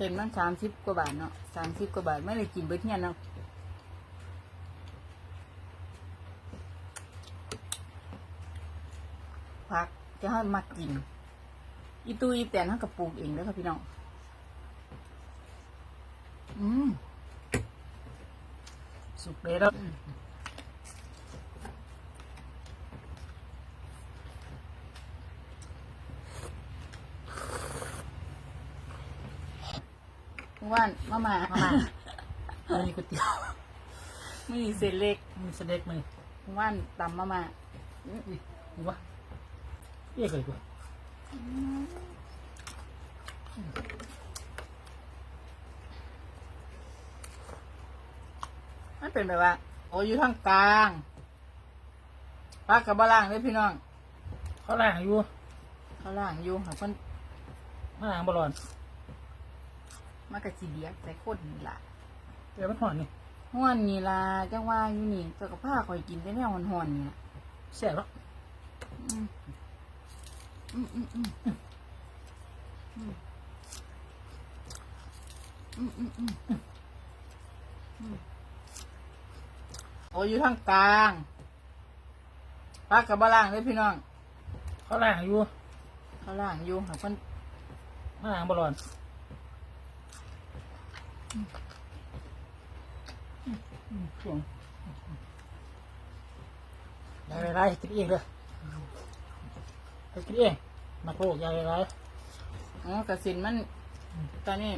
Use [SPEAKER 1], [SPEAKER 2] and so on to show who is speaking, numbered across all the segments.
[SPEAKER 1] ส้นมันสามสิบกว่าบาทเนาะสามสิบกว่าบาทไม่ได้กินเบิดเฮียนเนาะผักจะให้มากิน อีตู้อีแตนเขากับปลูกเองแล้วค่ะพี่น้อง อืม
[SPEAKER 2] สุกเลยแล้ว
[SPEAKER 1] ว่านมามา
[SPEAKER 2] มามาอันนี้ก๋วยเตี๋ยว
[SPEAKER 1] ไม่มีเส้นเล็ก
[SPEAKER 2] มีสเต็กมั้ย
[SPEAKER 1] ว่านตำมามา
[SPEAKER 2] อุ้ยนี่วะเอ๊ะเลยกู
[SPEAKER 1] มันเป็นแบบว่า โอ้อยู่ทางกลางปลากระบะล่างเลยพี่น้อง
[SPEAKER 2] เขาล่างอยู่
[SPEAKER 1] เขาล่างอยู่ค่ะเพิ่น
[SPEAKER 2] มาล้างบอลอน
[SPEAKER 1] มากระจีเดียกใส่ข้นนี่ล่ะ
[SPEAKER 2] เดี๋ยวมันหอนนี่
[SPEAKER 1] ห้วนนี่ล่ะจังว่าอยู่นี่เจ้ากับผ้าคอยกินแต่แนวห่อนๆนี่ล่ะ
[SPEAKER 2] แซ่บแล้ว
[SPEAKER 1] อืมอืมอืมอืมอืมอืมอืมอืมอืมโอ้อยู่ทางกลางปลากระบะล่างเลยพี่น้อง
[SPEAKER 2] เขาล่างอยู่
[SPEAKER 1] เขาล่างอยู่ค่ะเพิ่น
[SPEAKER 2] มาล้างบอลอนช่วง ยายไรกินเองเลยไปกินเองมาโกกยายไร
[SPEAKER 1] อ๋อกระสินมัน ตอนนี้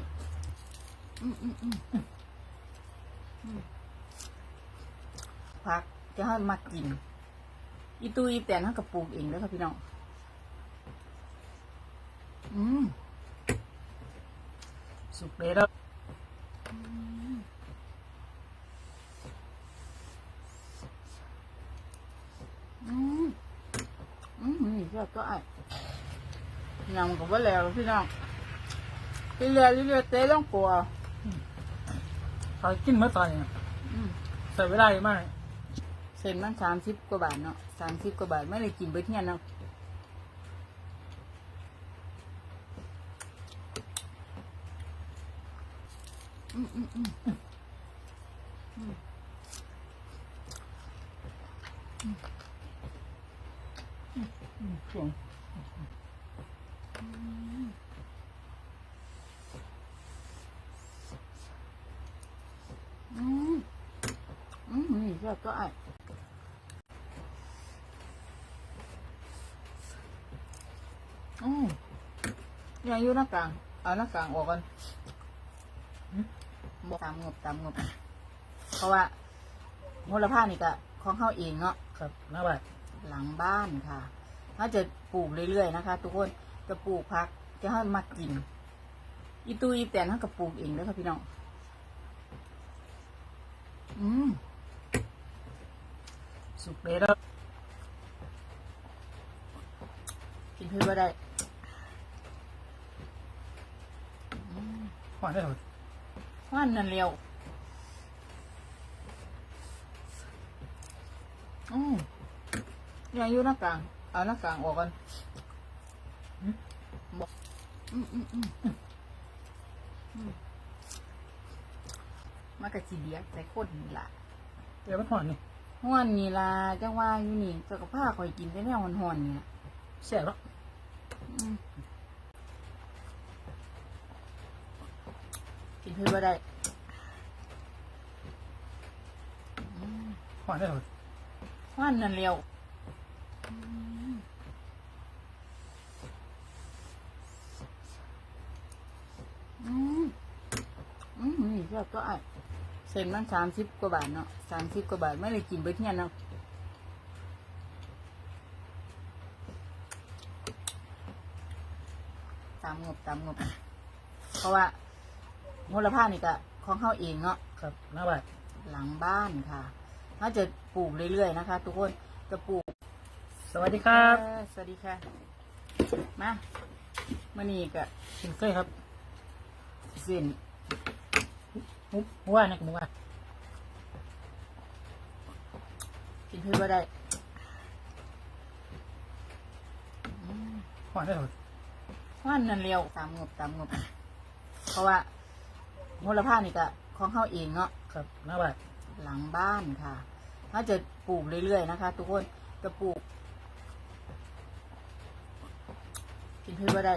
[SPEAKER 1] ผักจะให้มากิน อีตูอีแตนเขากับปลูกเองแล้วค่ะพี่น้อง อืม
[SPEAKER 2] สุกเลยแล้ว
[SPEAKER 1] อืมอืมนี่ก็ก็ไอ้ ยังกับว่าแล้วพี่น้องพี่เรือพี่เรือเต้ต้องกลัว
[SPEAKER 2] เขากินเมื่อตอนนี้
[SPEAKER 1] อืม
[SPEAKER 2] ใส่เวลาเยอะมากเลย
[SPEAKER 1] เส้นมันสามสิบกว่าบาทเนาะสามสิบกว่าบาทไม่ได้กินเบิดเฮียนเนาะอืมอืมอืมอืม
[SPEAKER 2] ช่วง
[SPEAKER 1] อืม อืมนี่ก็ก็ไออืมยังอยู่หน้ากลาง เอาหน้ากลางออกกันบอกตามงบตามงบ เพราะว่ามูลค่านี่ก็ของเข้าเองเนาะ
[SPEAKER 2] ครับหน้าบ้าน
[SPEAKER 1] หลังบ้านค่ะ ถ้าจะปลูกเรื่อยๆนะคะ ทุกคน จะปลูกพักจะให้มากิน อีตูอีแตนเขาก็ปลูกเองแล้วค่ะพี่น้อง อืม
[SPEAKER 2] สุกเลยแล้ว
[SPEAKER 1] กินเพื่อบ่ได้
[SPEAKER 2] หอนได้หมด
[SPEAKER 1] ว่านนั่นเร็วอืมยังอยู่หน้ากลาง เอาหน้ากลางออกกัน บอกอืมอืมอืมมากระจีเดียกใส่ข้นนี่ล่ะ
[SPEAKER 2] เดี๋ยวมันหอนนี่
[SPEAKER 1] ห้วนนี่ล่ะจังว่าอยู่นี่เจ้ากับผ้าคอยกินแต่แนวห่อนๆนี่ล่ะ
[SPEAKER 2] แซ่บแล้ว
[SPEAKER 1] อืมกินเพื่อบ่ได้
[SPEAKER 2] หอนได้หมด
[SPEAKER 1] ว่านนั่นเร็วอืม อืมนี่ก็ก็ไอ้เส้นมันสามสิบกว่าบาทเนาะสามสิบกว่าบาทไม่ได้กินเบิดเฮียนเนาะตามงบตามงบ เพราะว่ามูลค่านี่ก็ของเขาเองเนาะ
[SPEAKER 2] ครับหน้าบ้าน
[SPEAKER 1] หลังบ้านค่ะถ้าจะปลูกเรื่อยๆนะคะ ทุกคนจะปลูก
[SPEAKER 2] สวัสดีครับ
[SPEAKER 1] เออสวัสดีค่ะ มามานี่ก็
[SPEAKER 2] กินเคยครับ
[SPEAKER 1] เส้น
[SPEAKER 2] มุกมุกว่านี่กับมุกว่า
[SPEAKER 1] กินเพื่อบ่ได้
[SPEAKER 2] หอนได้หมด
[SPEAKER 1] ว่านนั่นเร็วตามงบตามงบ เพราะว่ามูลค่านี่ก็ของเขาเองเนาะ
[SPEAKER 2] ครับหน้าบ้าน
[SPEAKER 1] หลังบ้านค่ะ ถ้าจะปลูกเรื่อยๆนะคะ ทุกคนจะปลูก กินพืชว่าได้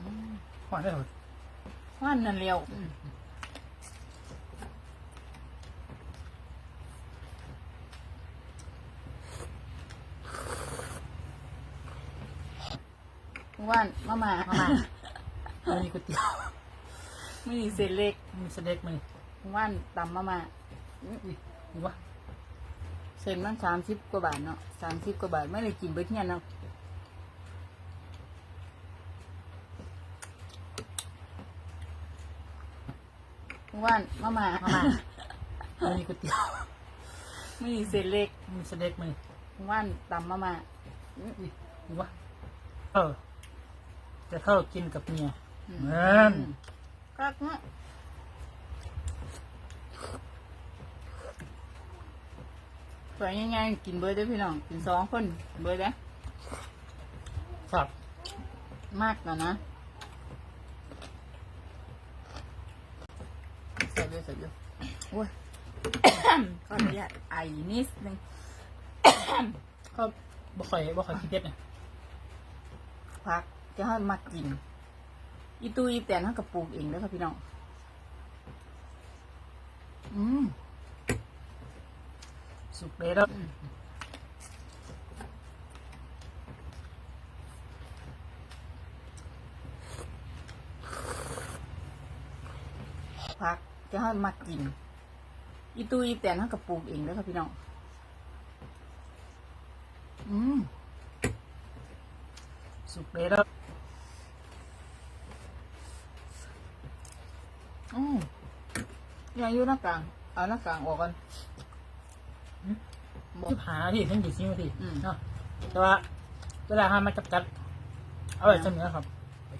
[SPEAKER 1] อืม
[SPEAKER 2] หอนได้หรอ
[SPEAKER 1] ว่านนั่นเร็วว่านมามา
[SPEAKER 2] มามามันมีก๋วยเตี๋ยว
[SPEAKER 1] ไม่มีเศษเล็ก
[SPEAKER 2] มีสเต็กมัน
[SPEAKER 1] ว่านตำมามา
[SPEAKER 2] นี่วะ
[SPEAKER 1] เส้นมันสามสิบกว่าบาทเนาะสามสิบกว่าบาทไม่ได้กินเบิดเนี่ยเนาะ ว่านมามา
[SPEAKER 2] มามามันมีก๋วยเตี๋ยว
[SPEAKER 1] ไม่มีเศษเล็ก
[SPEAKER 2] มีสเต็กมัน
[SPEAKER 1] ว่านตำมามา
[SPEAKER 2] นี่วะเออจะเข้ากินกับเมีย
[SPEAKER 1] อื
[SPEAKER 2] เหมือน
[SPEAKER 1] กักเนาะสวยง่ายๆกินเบิร์ดเด้อพี่น้อง กินสองคน เบิร์ดเด้อ
[SPEAKER 2] ครับ
[SPEAKER 1] มากนะนะ ใส่เยอะใส่เยอะโอ้ยขออนุญาตไอนิดนึง
[SPEAKER 2] ก็บ่ค่อยบ่ค่อยคิดเด็ดนะ
[SPEAKER 1] พักจะให้มากิน อีตูอีแตนเขากับปลูกเองแล้วค่ะพี่น้อง อืม
[SPEAKER 2] สุกเลยแล้ว
[SPEAKER 1] พัก จะให้มากิน อีตูอีแตนเขากับปลูกเองแล้วค่ะพี่น้อง อืม
[SPEAKER 2] สุกเลยแล้ว
[SPEAKER 1] อืมยังอยู่หน้ากลาง เอาหน้ากลางออกกันบอก
[SPEAKER 2] ที่หาที่ทั้งกี่ชิ้นที่
[SPEAKER 1] อืม
[SPEAKER 2] เนาะแต่ว่าเวลาทำมาจับจัด เอาไว้เสมอครับ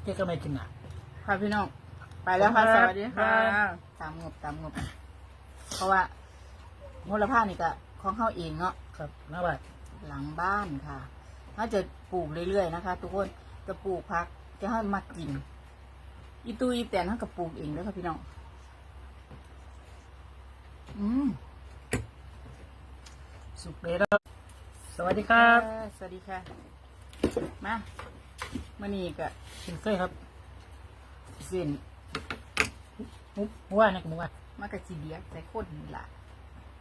[SPEAKER 2] เจ๊ก็ไม่กินอะ
[SPEAKER 1] ค่ะพี่น้อง ไปแล้วค่ะ
[SPEAKER 2] ค
[SPEAKER 1] ส
[SPEAKER 2] รับ
[SPEAKER 1] วัสดีค่ะ
[SPEAKER 2] ครับ
[SPEAKER 1] ตามงบตามงบ เพราะว่ามูลค่านี่ก็ของเขาเองเนาะ
[SPEAKER 2] ครับหน้าบ้าน
[SPEAKER 1] หลังบ้านค่ะ ถ้าจะปลูกเรื่อยๆนะคะ ทุกคน จะปลูกพัก จะให้มากิน อีตูอีแตนเขากับปลูกเองแล้วค่ะพี่น้อง อืม
[SPEAKER 2] สุกเลยแล้วสวัสดีครับ
[SPEAKER 1] เอ่อสวัสดีค่ะ มามานี่ก็
[SPEAKER 2] กินเคยครับ
[SPEAKER 1] เส้น
[SPEAKER 2] ห มุกว่านะกับมุกว่า
[SPEAKER 1] มากระจีเดียกใส่คนนี่ล่ะ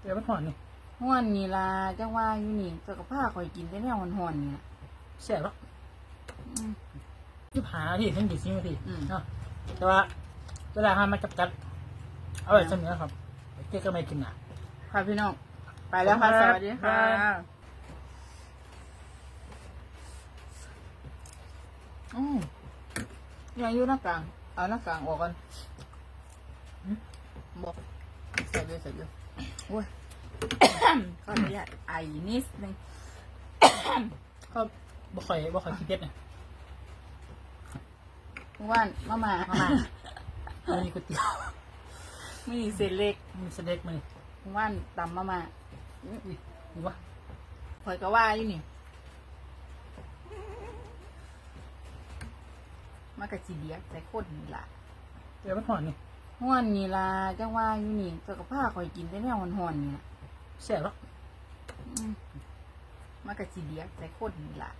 [SPEAKER 2] เดี๋ยวมันหอนนี่
[SPEAKER 1] ห้อนนี่ล่ะจังว่าอยู่นี่เจ้ากับผ้าคอยกินได้แน่ห่อนๆนี่ล่ะ
[SPEAKER 2] แซ่บแล้ว
[SPEAKER 1] อืม
[SPEAKER 2] ที่หาที่ทั้งกี่ชิ้นที่เนาะแต่ว่าเวลาทำมาจับจัดเอาไว้เสมอครับเจ๊ก็ไม่กินอะ
[SPEAKER 1] ค่ะพี่น้อง ไปแล้วค่ะ สวัสดีค่ะอืมยังอยู่หน้ากลาง เอาหน้ากลางออกกันบอกใส่เยอะใส่เยอะโอ้ยขออนุญาตไอนิดนึง
[SPEAKER 2] ก็บ่ค่อยบ่ค่อยคิดเด็ดนะ
[SPEAKER 1] ว่านมามา
[SPEAKER 2] มามามันมีก๋วยเตี๋ยว
[SPEAKER 1] ไม่มีเศษเล็ก
[SPEAKER 2] มีสเต็กมัน
[SPEAKER 1] ว่านตำมามา
[SPEAKER 2] นี่วะ
[SPEAKER 1] คอยก็ว่าอยู่นี่ มากระจีเดียกใส่คนนี่ล่ะ
[SPEAKER 2] เดี๋ยวมันหอนนี่
[SPEAKER 1] ห้อนนี่ล่ะจังว่าอยู่นี่เจ้ากับผ้าคอยกินได้แน่ห่อนๆนี่ล่ะ
[SPEAKER 2] แซ่บแล้ว
[SPEAKER 1] อืมมากระจีเดียกใส่คนนี่ล่ะ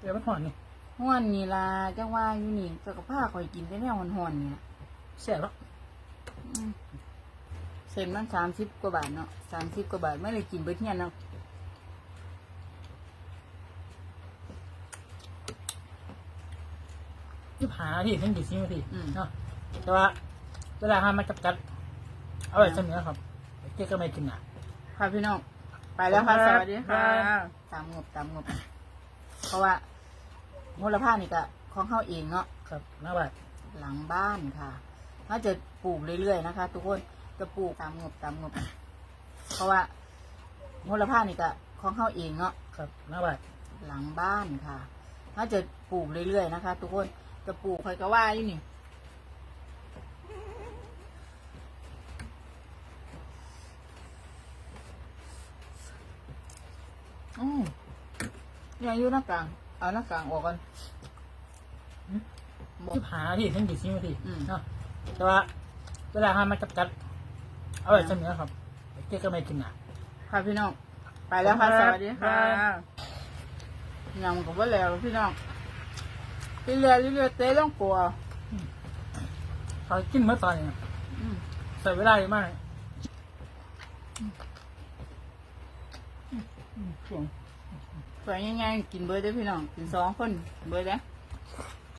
[SPEAKER 2] เดี๋ยวมันหอนนี่
[SPEAKER 1] ห้อนนี่ล่ะจังว่าอยู่นี่เจ้ากับผ้าคอยกินได้แน่ห่อนๆนี่ล่ะ
[SPEAKER 2] แซ่บแล้ว
[SPEAKER 1] อืมเส้นมันสามสิบกว่าบาทเนาะสามสิบกว่าบาทไม่ได้กินเบิดเนี่ยเนาะ
[SPEAKER 2] ที่หาที่ทั้งกี่ชิ้นที่
[SPEAKER 1] อืม
[SPEAKER 2] เนาะแต่ว่าเวลาทำมาจับจัด เอาไว้เสมอครับเจ๊ก็ไม่กินอะ
[SPEAKER 1] ค่ะพี่น้อง ไปแล้วค่ะ
[SPEAKER 2] ค
[SPEAKER 1] ส
[SPEAKER 2] รับ
[SPEAKER 1] วัสดีค่ะ
[SPEAKER 2] ครับ
[SPEAKER 1] ตามงบตามงบ เพราะว่ามูลค่านี่ก็ของเขาเองเนาะ
[SPEAKER 2] ครับหน้าบ้าน
[SPEAKER 1] หลังบ้านค่ะ ถ้าจะปลูกเรื่อยๆนะคะ ทุกคนจะปลูกตามงบตามงบ เพราะว่ามูลค่านี่ก็ของเขาเองเนาะ
[SPEAKER 2] ครับหน้าบ้าน
[SPEAKER 1] หลังบ้านค่ะ ถ้าจะปลูกเรื่อยๆนะคะ ทุกคน จะปลูกใครก็ว่าอยู่นี่อืมยังอยู่หน้ากลาง เอาหน้ากลางออกกัน
[SPEAKER 2] สิบหานาทีถึงยี่สิบนาที
[SPEAKER 1] อืม
[SPEAKER 2] เนาะแต่ว่าเวลาทำมันจับจัดเอาไว้เสมอครับเจ๊ก็ไม่กินอะ
[SPEAKER 1] ค่ะพี่น้อง ไปแล้วค่ะ
[SPEAKER 2] ค
[SPEAKER 1] ส
[SPEAKER 2] รับ
[SPEAKER 1] วัสดีค่ะ
[SPEAKER 2] ครับ
[SPEAKER 1] ยำกับว่าแล้วพี่น้อง เรื่อยๆเรื่อยๆเตะลงปัว
[SPEAKER 2] เขากินเมื่อตอนนี้
[SPEAKER 1] อืม
[SPEAKER 2] ใส่เวลาเยอะมาก
[SPEAKER 1] สวยง่ายๆกินเบอร์ได้อพี่น้องกินสองคนเบอร์ได้อ